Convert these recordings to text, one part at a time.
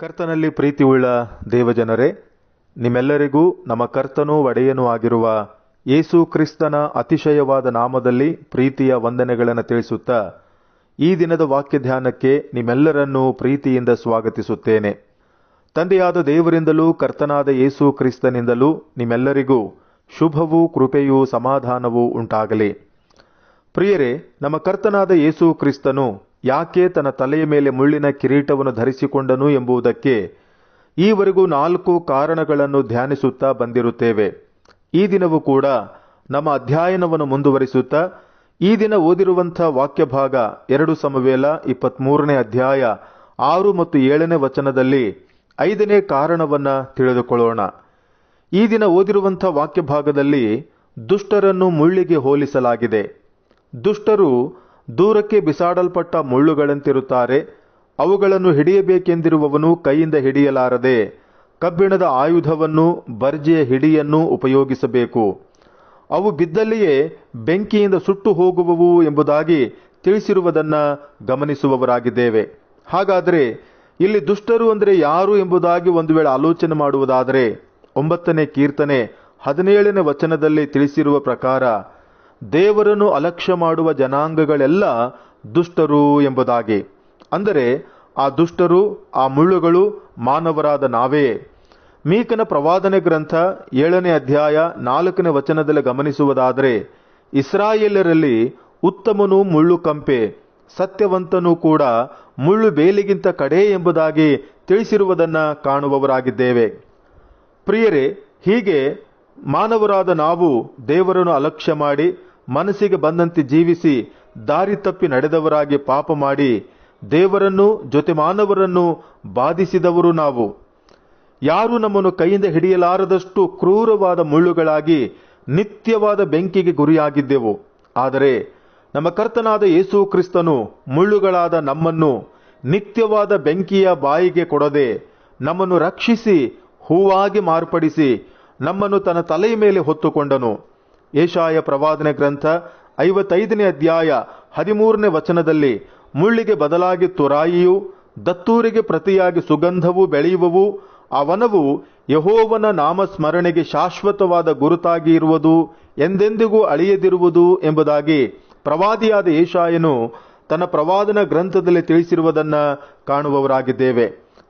ಕರ್ತನಲ್ಲಿ ಪ್ರೀತಿಯುಳ್ಳ ದೇವಜನರೇ, ನಿಮ್ಮೆಲ್ಲರಿಗೂ ನಮ್ಮ ಕರ್ತನೂ ಒಡೆಯನೂ ಆಗಿರುವ ಯೇಸು ಕ್ರಿಸ್ತನ ಅತಿಶಯವಾದ ನಾಮದಲ್ಲಿ ಪ್ರೀತಿಯ ವಂದನೆಗಳನ್ನು ತಿಳಿಸುತ್ತಾ ಈ ದಿನದ ವಾಕ್ಯ ಧ್ಯಾನಕ್ಕೆ ನಿಮ್ಮೆಲ್ಲರನ್ನೂ ಪ್ರೀತಿಯಿಂದ ಸ್ವಾಗತಿಸುತ್ತೇನೆ. ತಂದೆಯಾದ ದೇವರಿಂದಲೂ ಕರ್ತನಾದ ಯೇಸು ಕ್ರಿಸ್ತನಿಂದಲೂ ನಿಮ್ಮೆಲ್ಲರಿಗೂ ಶುಭವೂ ಕೃಪೆಯೂ ಸಮಾಧಾನವೂ ಉಂಟಾಗಲಿ. ಪ್ರಿಯರೇ, ನಮ್ಮ ಕರ್ತನಾದ ಯೇಸು ಕ್ರಿಸ್ತನು ಯಾಕೆ ತನ್ನ ತಲೆಯ ಮೇಲೆ ಮುಳ್ಳಿನ ಕಿರೀಟವನ್ನು ಧರಿಸಿಕೊಂಡನು ಎಂಬುದಕ್ಕೆ ಈವರೆಗೂ ನಾಲ್ಕು ಕಾರಣಗಳನ್ನು ಧ್ಯಾನಿಸುತ್ತಾ ಬಂದಿರುತ್ತೇವೆ. ಈ ದಿನವೂ ಕೂಡ ನಮ್ಮ ಅಧ್ಯಯನವನ್ನು ಮುಂದುವರಿಸುತ್ತಾ, ಈ ದಿನ ಓದಿರುವಂಥ ವಾಕ್ಯ ಭಾಗ ಎರಡು ಸಮವೇಲ ಇಪ್ಪತ್ಮೂರನೇ ಅಧ್ಯಾಯ ಆರು ಮತ್ತು ಏಳನೇ ವಚನದಲ್ಲಿ ಐದನೇ ಕಾರಣವನ್ನು ತಿಳಿದುಕೊಳ್ಳೋಣ. ಈ ದಿನ ಓದಿರುವಂಥ ವಾಕ್ಯಭಾಗದಲ್ಲಿ ದುಷ್ಟರನ್ನು ಮುಳ್ಳಿಗೆ ಹೋಲಿಸಲಾಗಿದೆ. ದುಷ್ಟರು ದೂರಕ್ಕೆ ಬಿಸಾಡಲ್ಪಟ್ಟ ಮುಳ್ಳುಗಳಂತಿರುತ್ತಾರೆ. ಅವುಗಳನ್ನು ಹಿಡಿಯಬೇಕೆಂದಿರುವವನು ಕೈಯಿಂದ ಹಿಡಿಯಲಾರದೆ, ಕಬ್ಬಿಣದ ಆಯುಧವನ್ನು ಬರ್ಜೆಯ ಹಿಡಿಯನ್ನು ಉಪಯೋಗಿಸಬೇಕು. ಅವು ಬಿದ್ದಲ್ಲಿಯೇ ಬೆಂಕಿಯಿಂದ ಸುಟ್ಟು ಹೋಗುವವು ಎಂಬುದಾಗಿ ತಿಳಿಸಿರುವುದನ್ನ ಗಮನಿಸುವವರಾಗಿದ್ದೇವೆ. ಹಾಗಾದರೆ ಇಲ್ಲಿ ದುಷ್ಟರು ಅಂದರೆ ಯಾರು ಎಂಬುದಾಗಿ ಒಂದು ವೇಳೆ ಆಲೋಚನೆ ಮಾಡುವುದಾದರೆ, ಒಂಬತ್ತನೇ ಕೀರ್ತನೆ ಹದಿನೇಳನೇ ವಚನದಲ್ಲಿ ತಿಳಿಸಿರುವ ಪ್ರಕಾರ ದೇವರನ್ನು ಅಲಕ್ಷ್ಯ ಮಾಡುವ ಜನಾಂಗಗಳೆಲ್ಲ ದುಷ್ಟರು ಎಂಬುದಾಗಿ. ಅಂದರೆ, ಆ ದುಷ್ಟರು, ಆ ಮುಳ್ಳುಗಳು ಮಾನವರಾದ ನಾವೇ. ಮೀಕನ ಪ್ರವಾದನೆ ಗ್ರಂಥ ಏಳನೇ ಅಧ್ಯಾಯ ನಾಲ್ಕನೇ ವಚನದಲ್ಲಿ ಗಮನಿಸುವುದಾದರೆ ಇಸ್ರಾಯೇಲರಲ್ಲಿ ಉತ್ತಮನು ಮುಳ್ಳು ಕಂಪೆ, ಸತ್ಯವಂತನೂ ಕೂಡ ಮುಳ್ಳು ಬೇಲಿಗಿಂತ ಕಡೆ ಎಂಬುದಾಗಿ ತಿಳಿಸಿರುವುದನ್ನು ಕಾಣುವವರಾಗಿದ್ದೇವೆ. ಪ್ರಿಯರೇ, ಹೀಗೆ ಮಾನವರಾದ ನಾವು ದೇವರನ್ನು ಅಲಕ್ಷ್ಯ ಮಾಡಿ ಮನಸ್ಸಿಗೆ ಬಂದಂತೆ ಜೀವಿಸಿ ದಾರಿ ತಪ್ಪಿ ನಡೆದವರಾಗಿ ಪಾಪ ಮಾಡಿ ದೇವರನ್ನು ಜೊತೆ ಮಾನವರನ್ನು ಬಾಧಿಸಿದವರು ನಾವು. ಯಾರು ನಮ್ಮನ್ನು ಕೈಯಿಂದ ಹಿಡಿಯಲಾರದಷ್ಟು ಕ್ರೂರವಾದ ಮುಳ್ಳುಗಳಾಗಿ ನಿತ್ಯವಾದ ಬೆಂಕಿಗೆ ಗುರಿಯಾಗಿದ್ದೆವು. ಆದರೆ ನಮ್ಮ ಕರ್ತನಾದ ಯೇಸು ಕ್ರಿಸ್ತನು ಮುಳ್ಳುಗಳಾದ ನಮ್ಮನ್ನು ನಿತ್ಯವಾದ ಬೆಂಕಿಯ ಬಾಯಿಗೆ ಕೊಡದೆ ನಮ್ಮನ್ನು ರಕ್ಷಿಸಿ ಹೂವಾಗಿ ಮಾರ್ಪಡಿಸಿ ನಮ್ಮನ್ನು ತನ್ನ ತಲೆಯ ಮೇಲೆ ಹೊತ್ತುಕೊಂಡನು. ಏಷಾಯ ಪ್ರವಾದನೆ ಗ್ರಂಥ ಐವತ್ತೈದನೇ ಅಧ್ಯಾಯ ಹದಿಮೂರನೇ ವಚನದಲ್ಲಿ, ಮುಳ್ಳಿಗೆ ಬದಲಾಗಿ ತುರಾಯಿಯು, ದತ್ತೂರಿಗೆ ಪ್ರತಿಯಾಗಿ ಸುಗಂಧವು ಬೆಳೆಯುವವು ಆ ವನವು ಯಹೋವನ ನಾಮಸ್ಮರಣೆಗೆ ಶಾಶ್ವತವಾದ ಗುರುತಾಗಿ ಇರುವುದು, ಎಂದೆಂದಿಗೂ ಅಳಿಯದಿರುವುದು ಎಂಬುದಾಗಿ ಪ್ರವಾದಿಯಾದ ಏಷಾಯನು ತನ್ನ ಪ್ರವಾದನ ಗ್ರಂಥದಲ್ಲಿ ತಿಳಿಸಿರುವುದನ್ನ ಕಾಣುವವರಾಗಿದ್ದೇವೆ.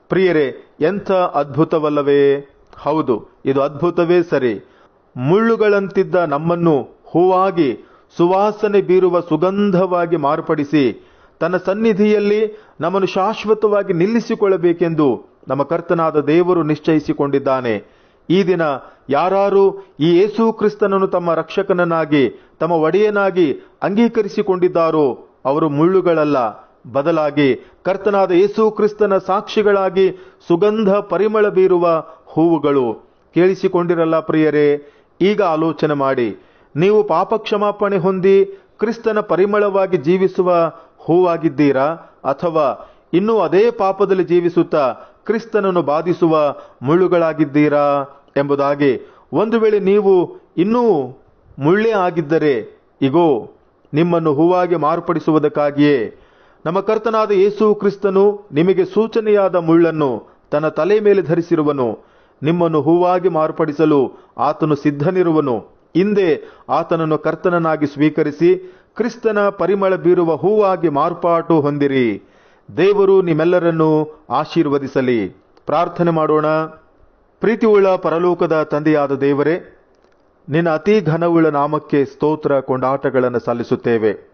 ಪ್ರಿಯರೇ, ಎಂಥ ಅದ್ಭುತವಲ್ಲವೇ? ಹೌದು, ಇದು ಅದ್ಭುತವೇ ಸರಿ. ಮುಳ್ಳುಗಳಂತಿದ್ದ ನಮ್ಮನ್ನು ಹೂವಾಗಿ, ಸುವಾಸನೆ ಬೀರುವ ಸುಗಂಧವಾಗಿ ಮಾರ್ಪಡಿಸಿ, ತನ್ನ ಸನ್ನಿಧಿಯಲ್ಲಿ ನಮ್ಮನ್ನು ಶಾಶ್ವತವಾಗಿ ನಿಲ್ಲಿಸಿಕೊಳ್ಳಬೇಕೆಂದು ನಮ್ಮ ಕರ್ತನಾದ ದೇವರು ನಿಶ್ಚಯಿಸಿಕೊಂಡಿದ್ದಾನೆ. ಈ ದಿನ ಯಾರಾರು ಈ ಯೇಸು ಕ್ರಿಸ್ತನನ್ನು ತಮ್ಮ ರಕ್ಷಕನನ್ನಾಗಿ, ತಮ್ಮ ಒಡೆಯನಾಗಿ ಅಂಗೀಕರಿಸಿಕೊಂಡಿದ್ದಾರೋ ಅವರು ಮುಳ್ಳುಗಳಲ್ಲ. ಬದಲಾಗಿ ಕರ್ತನಾದ ಯೇಸು ಕ್ರಿಸ್ತನ ಸಾಕ್ಷಿಗಳಾಗಿ ಸುಗಂಧ ಪರಿಮಳ ಬೀರುವ ಹೂವುಗಳು. ಕೇಳಿಸಿಕೊಂಡಿರಲ್ಲ ಪ್ರಿಯರೇ ಈಗ ಆಲೋಚನೆ ಮಾಡಿ, ನೀವು ಪಾಪ ಕ್ಷಮಾಪಣೆ ಹೊಂದಿ ಕ್ರಿಸ್ತನ ಪರಿಮಳವಾಗಿ ಜೀವಿಸುವ ಹೂವಾಗಿದ್ದೀರಾ? ಅಥವಾ ಇನ್ನೂ ಅದೇ ಪಾಪದಲ್ಲಿ ಜೀವಿಸುತ್ತಾ ಕ್ರಿಸ್ತನನ್ನು ಬಾಧಿಸುವ ಮುಳ್ಳುಗಳಾಗಿದ್ದೀರಾ? ಎಂಬುದಾಗಿ ಒಂದು ವೇಳೆ ನೀವು ಇನ್ನೂ ಮುಳ್ಳೇ ಆಗಿದ್ದರೆ, ಇಗೋ, ನಿಮ್ಮನ್ನು ಹೂವಾಗಿ ಮಾರ್ಪಡಿಸುವುದಕ್ಕಾಗಿಯೇ ನಮ್ಮ ಕರ್ತನಾದ ಯೇಸು ಕ್ರಿಸ್ತನು ನಿಮಗೆ ಸೂಚನೆಯಾದ ಮುಳ್ಳನ್ನು ತನ್ನ ತಲೆ ಮೇಲೆ ಧರಿಸಿರುವನು. ನಿಮ್ಮನ್ನು ಹೂವಾಗಿ ಮಾರ್ಪಡಿಸಲು ಆತನು ಸಿದ್ಧನಿರುವನು. ಹಿಂದೆ ಆತನನ್ನು ಕರ್ತನನಾಗಿ ಸ್ವೀಕರಿಸಿ ಕ್ರಿಸ್ತನ ಪರಿಮಳ ಬೀರುವ ಹೂವಾಗಿ ಮಾರ್ಪಾಟು ಹೊಂದಿರಿ. ದೇವರು ನಿಮ್ಮೆಲ್ಲರನ್ನು ಆಶೀರ್ವದಿಸಲಿ. ಪ್ರಾರ್ಥನೆ ಮಾಡೋಣ. ಪ್ರೀತಿಯುಳ್ಳ ಪರಲೋಕದ ತಂದೆಯಾದ ದೇವರೇ, ನಿನ್ನ ಅತಿ ಘನವುಳ್ಳ ನಾಮಕ್ಕೆ ಸ್ತೋತ್ರ ಕೊಂಡಾಟಗಳನ್ನು ಸಲ್ಲಿಸುತ್ತೇವೆ.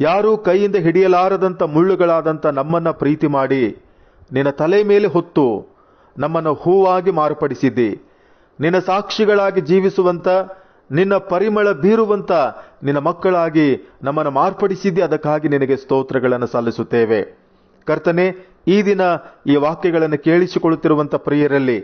ಯಾರು ಕೈಯಿಂದ ಹಿಡಿಯಲಾರದಂಥ ಮುಳ್ಳುಗಳಾದಂಥ ನಮ್ಮನ್ನ ಪ್ರೀತಿ ಮಾಡಿ ನಿನ್ನ ತಲೆ ಮೇಲೆ ಹೊತ್ತು ನಮ್ಮನ್ನು ಹೂವಾಗಿ ಮಾರ್ಪಡಿಸಿದ್ದಿ. ನಿನ್ನ ಸಾಕ್ಷಿಗಳಾಗಿ ಜೀವಿಸುವಂತ, ನಿನ್ನ ಪರಿಮಳ ಬೀರುವಂತ ನಿನ್ನ ಮಕ್ಕಳಾಗಿ ನಮ್ಮನ್ನು ಮಾರ್ಪಡಿಸಿದ್ದಿ. ಅದಕ್ಕಾಗಿ ನಿನಗೆ ಸ್ತೋತ್ರಗಳನ್ನು ಸಲ್ಲಿಸುತ್ತೇವೆ. ಕರ್ತನೆ, ಈ ದಿನ ಈ ವಾಕ್ಯಗಳನ್ನು ಕೇಳಿಸಿಕೊಳ್ಳುತ್ತಿರುವಂಥ ಪ್ರಿಯರಲ್ಲಿ,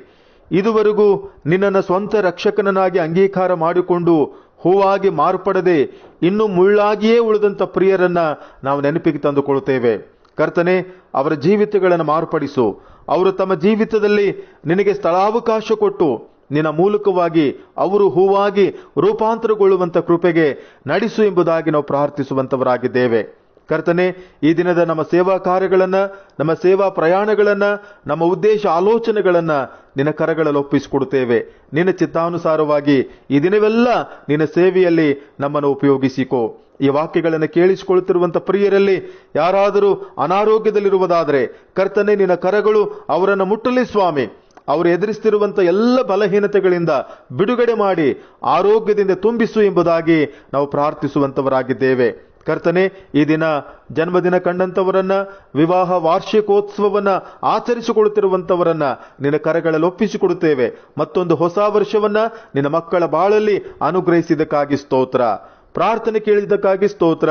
ಇದುವರೆಗೂ ನಿನ್ನನ್ನು ಸ್ವಂತ ರಕ್ಷಕನನ್ನಾಗಿ ಅಂಗೀಕಾರ ಮಾಡಿಕೊಂಡು ಹೂವಾಗಿ ಮಾರ್ಪಡದೆ ಇನ್ನೂ ಮುಳ್ಳಾಗಿಯೇ ಉಳಿದಂಥ ಪ್ರಿಯರನ್ನ ನಾವು ನೆನಪಿಗೆ ತಂದುಕೊಳ್ಳುತ್ತೇವೆ ಕರ್ತನೆ, ಅವರ ಜೀವಿತಗಳನ್ನು ಮಾರ್ಪಡಿಸು. ಅವರು ತಮ್ಮ ಜೀವಿತದಲ್ಲಿ ನಿನಗೆ ಸ್ಥಳಾವಕಾಶ ಕೊಟ್ಟು ನಿನ್ನ ಮೂಲಕವಾಗಿ ಅವರು ಹೂವಾಗಿ ರೂಪಾಂತರಗೊಳ್ಳುವಂಥ ಕೃಪೆಗೆ ನಡೆಸು ಎಂಬುದಾಗಿ ನಾವು ಪ್ರಾರ್ಥಿಸುವಂಥವರಾಗಿದ್ದೇವೆ. ಕರ್ತನೆ, ಈ ದಿನದ ನಮ್ಮ ಸೇವಾ ಕಾರ್ಯಗಳನ್ನು, ನಮ್ಮ ಸೇವಾ ಪ್ರಯಾಣಗಳನ್ನು, ನಮ್ಮ ಉದ್ದೇಶ ಆಲೋಚನೆಗಳನ್ನ ನಿನ್ನ ಕರಗಳಲ್ಲಿ ಒಪ್ಪಿಸಿಕೊಡುತ್ತೇವೆ. ನಿನ್ನ ಚಿತ್ತಾನುಸಾರವಾಗಿ ಈ ದಿನವೆಲ್ಲ ನಿನ್ನ ಸೇವೆಯಲ್ಲಿ ನಮ್ಮನ್ನು ಉಪಯೋಗಿಸಿಕೋ. ಈ ವಾಕ್ಯಗಳನ್ನು ಕೇಳಿಸಿಕೊಳ್ಳುತ್ತಿರುವಂತ ಪ್ರಿಯರಲ್ಲಿ ಯಾರಾದರೂ ಅನಾರೋಗ್ಯದಲ್ಲಿರುವುದಾದರೆ ಕರ್ತನೆ, ನಿನ್ನ ಕರಗಳು ಅವರನ್ನು ಮುಟ್ಟಲಿ ಸ್ವಾಮಿ. ಅವರು ಎದುರಿಸ್ತಿರುವಂಥ ಎಲ್ಲ ಬಲಹೀನತೆಗಳಿಂದ ಬಿಡುಗಡೆ ಮಾಡಿ ಆರೋಗ್ಯದಿಂದ ತುಂಬಿಸು ಎಂಬುದಾಗಿ ನಾವು ಪ್ರಾರ್ಥಿಸುವಂತವರಾಗಿದ್ದೇವೆ ಕರ್ತನೆ, ಈ ದಿನ ಜನ್ಮದಿನ ಕಂಡಂಥವರನ್ನ ವಿವಾಹ ವಾರ್ಷಿಕೋತ್ಸವವನ್ನ ಆಚರಿಸಿಕೊಳ್ಳುತ್ತಿರುವಂಥವರನ್ನ ನಿನ್ನ ಕರೆಗಳಲ್ಲಿ ಒಪ್ಪಿಸಿಕೊಡುತ್ತೇವೆ. ಮತ್ತೊಂದು ಹೊಸ ವರ್ಷವನ್ನ ನಿನ್ನ ಮಕ್ಕಳ ಬಾಳಲ್ಲಿ ಅನುಗ್ರಹಿಸಿದ್ದಕ್ಕಾಗಿ ಸ್ತೋತ್ರ. ಪ್ರಾರ್ಥನೆ ಕೇಳಿದ್ದಕ್ಕಾಗಿ ಸ್ತೋತ್ರ.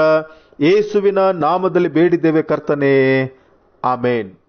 ಏಸುವಿನ ನಾಮದಲ್ಲಿ ಬೇಡಿದ್ದೇವೆ ಕರ್ತನೆ. ಆಮೇನ್.